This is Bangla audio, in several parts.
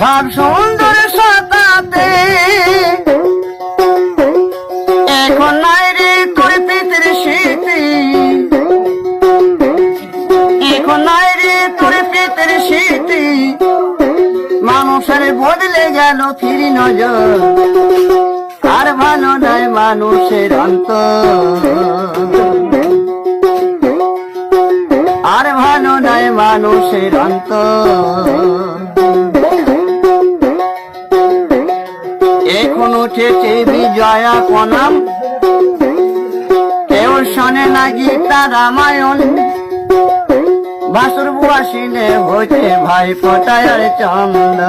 ভাব সুন্দর সতাতে এখন নাই রে তোর পিতের স্মৃতি। এখন নাই রে তোর পিতের স্মৃতি। মানুষের বদলে গেল ফিরি নজর। আর ভালো নাই মানুষের অন্তর। আর ভালো নাই মানুষের অন্তর। এখন চেচে বিজয়া কনাম কেউ শোনে না গীতা রামায়ণ। বাসুর বুয়াশিনে হয়েছে ভাই ফটায়ার চন্দন।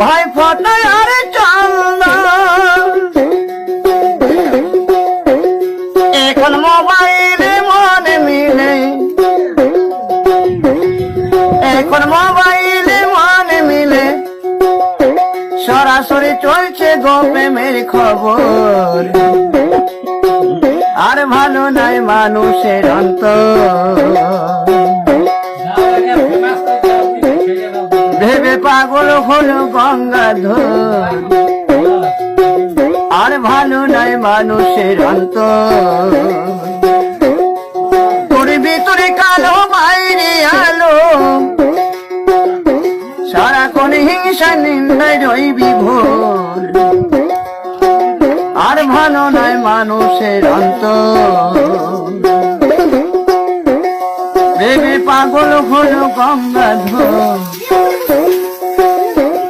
ভাই ফটাই আর চন্দন এখন মোবাইলে মনে মিলে। এখন মোবাইলে মনে মিলে। সরাসরি চলছে গো প্রেমের খবর। আর ভালো নাই মানুষের অন্তর। হলো গঙ্গাধর। আর ভালো নাই মানুষের অন্তর। তোর ভিতরে কালো বাইরে আলো। সারাক্ষণ হিংসা নিন্দায় রইবি ভোর। আর ভালো নয় মানুষের অন্তর। ভেবে পাগল হলো গঙ্গাধর।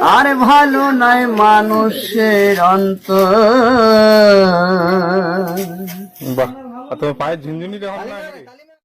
আর ভালো নাই মানুষের অন্ত বাহ তোমার পায়ের ঝিনঝিনি দেওয়া?